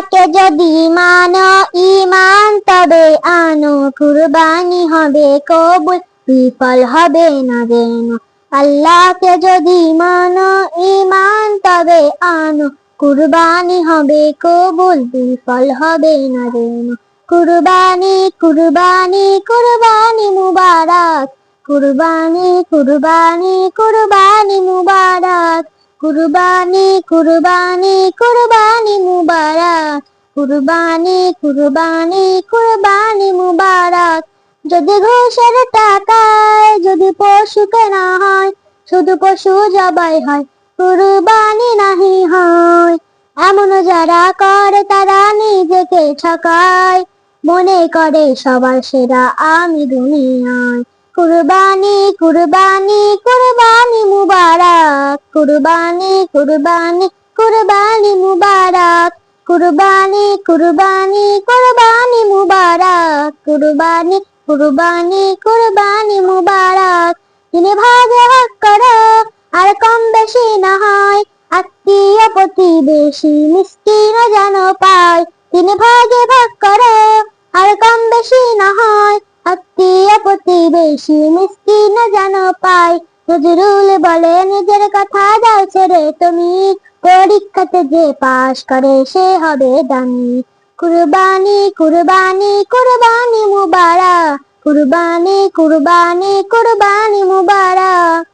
আল্লাহকে যদি মানো ইমান তবে আনো কুরবানি হবে, কবুল, বিফল হবে না যেন। আল্লাহকে যদি মানো ইমান তবে আনো কুরবানি হবে, কবুল, বিফল হবে না যেন। কুরবানি কুরবানি কুরবানি মুবারক। কুরবানি কুরবানি কুরবানি মুবারক। কুরবানি কুরবানি কুরবানি মুবারক। কুরবানি কুরবানি কুরবানি মুবারক। যদি ঘোষের টাকায়, যদি পশু কেনা হয়, শুধু পশু জবাই হয়, কুরবানি নাহি হয়। এমন যারা করে, তারা নিজেকে ঠকায়। মনে করে সবার সেরা আমি দুনিয়ায়। কুরবানি কুরবানি কুরবানি মুবারক। কুরবানি কুরবানি কুরবানি মুবারক। কুরবানি কুরবানি কুরবানি মুবারক। কুরবানি কুরবানি কুরবানি মুবারক। তিনি ভাগে করো, আর কম বেশি না হয়। আত্মীয় প্রতিবেশী মিষ্টির যেন পায়। তিনি ভাগে ভাগ করো আত্মীয় মিষ্টি না যেন পাই? নজরুল বলে, নিজের কথা দাও ছেড়ে তুমি। পরীক্ষাতে যে পাশ করে সে হবে দামি। কুরবানি কুরবানি কুরবানি মুবারা কুরবানি কুরবানি কুরবানি মুবারক।